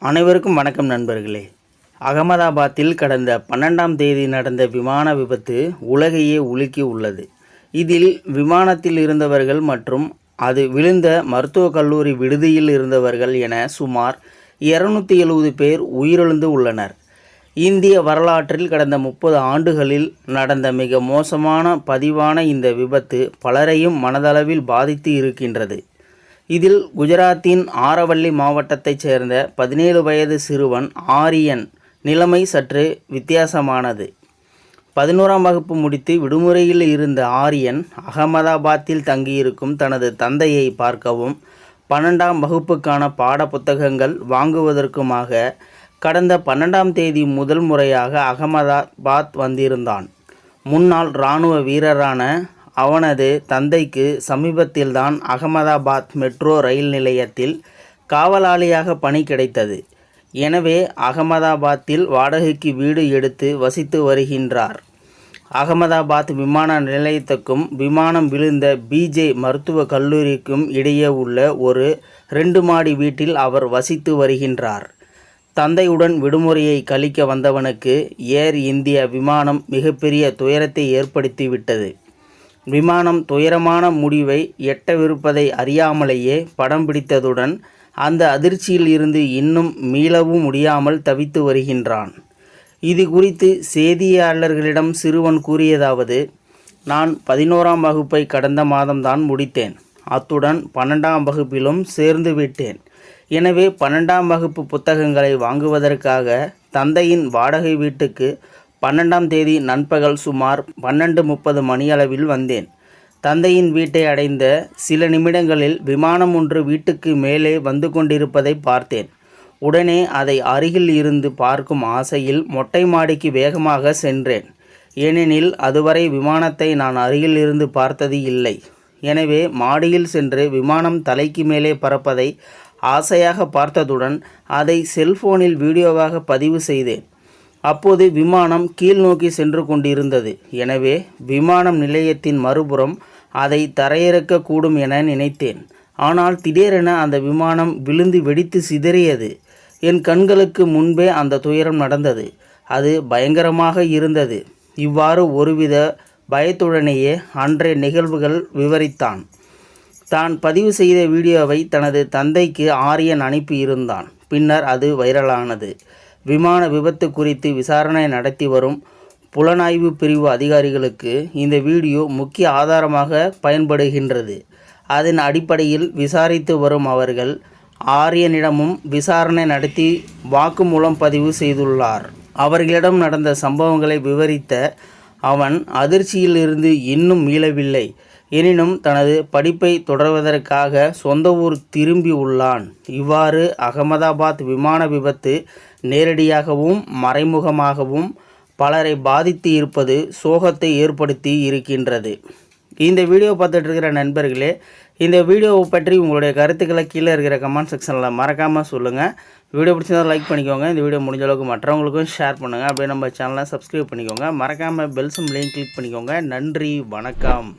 அனைவருக்கும் வணக்கம் நண்பர்களே. அகமதாபாத்தில் கடந்த பன்னெண்டாம் தேதி நடந்த விமான விபத்து உலகையே உலுக்கி உள்ளது. இதில் விமானத்தில் இருந்தவர்கள் மற்றும் அது விழுந்த மருத்துவக் கல்லூரி விடுதியில் இருந்தவர்கள் என சுமார் இருநூத்தி எழுபது பேர் உயிரிழந்து உள்ளனர். இந்திய வரலாற்றில் கடந்த முப்பது ஆண்டுகளில் நடந்த மிக மோசமான பதிவான இந்த விபத்து பலரையும் மனதளவில் பாதித்து இருக்கின்றது. இதில் குஜராத்தின் ஆரவல்லி மாவட்டத்தைச் சேர்ந்த பதினேழு வயது சிறுவன் ஆரியன் நிலைமை சற்று வித்தியாசமானது. பதினோராம் வகுப்பு முடித்து விடுமுறையில் இருந்த ஆரியன் அகமதாபாத்தில் தங்கியிருக்கும் தனது தந்தையை பார்க்கவும் பன்னெண்டாம் வகுப்புக்கான பாட புத்தகங்கள் வாங்குவதற்குமாக கடந்த பன்னெண்டாம் தேதி முதல் முறையாக அகமதாபாத் வந்திருந்தான். முன்னாள் இராணுவ வீரரான அவனது தந்தைக்கு சமீபத்தில்தான் அகமதாபாத் மெட்ரோ ரயில் நிலையத்தில் காவலாளியாக பணி கிடைத்தது. எனவே அகமதாபாத்தில் வாடகைக்கு வீடு எடுத்து வசித்து வருகின்றார். அகமதாபாத் விமான நிலையத்துக்கும் விமானம் விழுந்த பிஜே மருத்துவக் கல்லூரிக்கும் இடையே உள்ள ஒரு ரெண்டு மாடி வீட்டில் அவர் வசித்து வருகின்றார். தந்தையுடன் விடுமுறையை கழிக்க வந்தவனுக்கு ஏர் இந்தியா விமானம் மிகப்பெரிய துயரத்தை ஏற்படுத்திவிட்டது விமானம் துயரமான முடிவை எட்டவிருப்பதை அறியாமலேயே படம் பிடித்ததுடன் அந்த அதிர்ச்சியில் இருந்து இன்னும் மீளவும் முடியாமல் தவித்து வருகின்றான். இது குறித்து செய்தியாளர்களிடம் சிறுவன் கூறியதாவது நான் பதினோராம் வகுப்பை கடந்த மாதம்தான் முடித்தேன். அத்துடன் பன்னெண்டாம் வகுப்பிலும் சேர்ந்து விட்டேன். எனவே பன்னெண்டாம் வகுப்பு புத்தகங்களை வாங்குவதற்காக தந்தையின் வாடகை வீட்டுக்கு பன்னெண்டாம் தேதி நண்பகல் சுமார் பன்னெண்டு முப்பது மணியளவில் வந்தேன். தந்தையின் வீட்டை அடைந்த சில நிமிடங்களில் விமானம் ஒன்று வீட்டுக்கு மேலே வந்து கொண்டிருப்பதை பார்த்தேன். உடனே அதை அருகில் இருந்து பார்க்கும் ஆசையில் மொட்டை மாடிக்கு வேகமாக சென்றேன். ஏனெனில் அதுவரை விமானத்தை நான் அருகில் இருந்து பார்த்தது இல்லை. எனவே மாடியில் சென்று விமானம் தலைக்கு மேலே பறப்பதை ஆசையாக பார்த்ததுடன் அதை செல்போனில் வீடியோவாக பதிவு செய்தேன். அப்போது விமானம் கீழ் நோக்கி சென்று கொண்டிருந்தது. எனவே விமானம் நிலையத்தின் மறுபுறம் அதை தரையிறக்கக்கூடும் என நினைத்தேன். ஆனால் திடீரென அந்த விமானம் விழுந்து வெடித்து சிதறியது. என் கண்களுக்கு முன்பே அந்த துயரம் நடந்தது. அது பயங்கரமாக இருந்தது. இவ்வாறு ஒருவித பயத்துடனேயே அன்றைய நிகழ்வுகள் விவரித்தான். தான் பதிவு செய்த வீடியோவை தனது தந்தைக்கு ஆரியன் அனுப்பியிருந்தான். பின்னர் அது வைரலானது. விமான விபத்து குறித்து விசாரணை நடத்தி வரும் புலனாய்வு பிரிவு அதிகாரிகளுக்கு இந்த வீடியோ முக்கிய ஆதாரமாக பயன்படுகின்றது. அதன் அடிப்படையில் விசாரித்து வரும் அவர்கள் ஆரியனிடமும் விசாரணை நடத்தி வாக்குமூலம் பதிவு செய்துள்ளார். அவர்களிடம் நடந்த சம்பவங்களை விவரித்த அவன் அதிர்ச்சியில் இருந்து இன்னும் மீளவில்லை. எனினும் தனது படிப்பை தொடர்வதற்காக சொந்த ஊர் திரும்பி உள்ளான். இவ்வாறு அகமதாபாத் விமான விபத்து நேரடியாகவும் மறைமுகமாகவும் பலரை பாதித்து இருப்பது சோகத்தை ஏற்படுத்தி இருக்கின்றது. இந்த வீடியோ பார்த்துட்டு இருக்கிற நண்பர்களே இந்த வீடியோவை பற்றி உங்களுடைய கருத்துக்களை கீழே இருக்கிற கமெண்ட் செக்ஷனில் மறக்காமல் சொல்லுங்கள் வீடியோ பிடிச்சிருந்தா லைக் பண்ணிக்கோங்க. இந்த வீடியோ முடிஞ்ச அளவுக்கு மற்றவங்களுக்கும் ஷேர் பண்ணுங்கள் அப்படியே நம்ம சேனலை சப்ஸ்கிரைப் பண்ணிக்கோங்க. மறக்காமல் பெல் சிம்லையும் கிளிக் பண்ணிக்கோங்க. நன்றி வணக்கம்.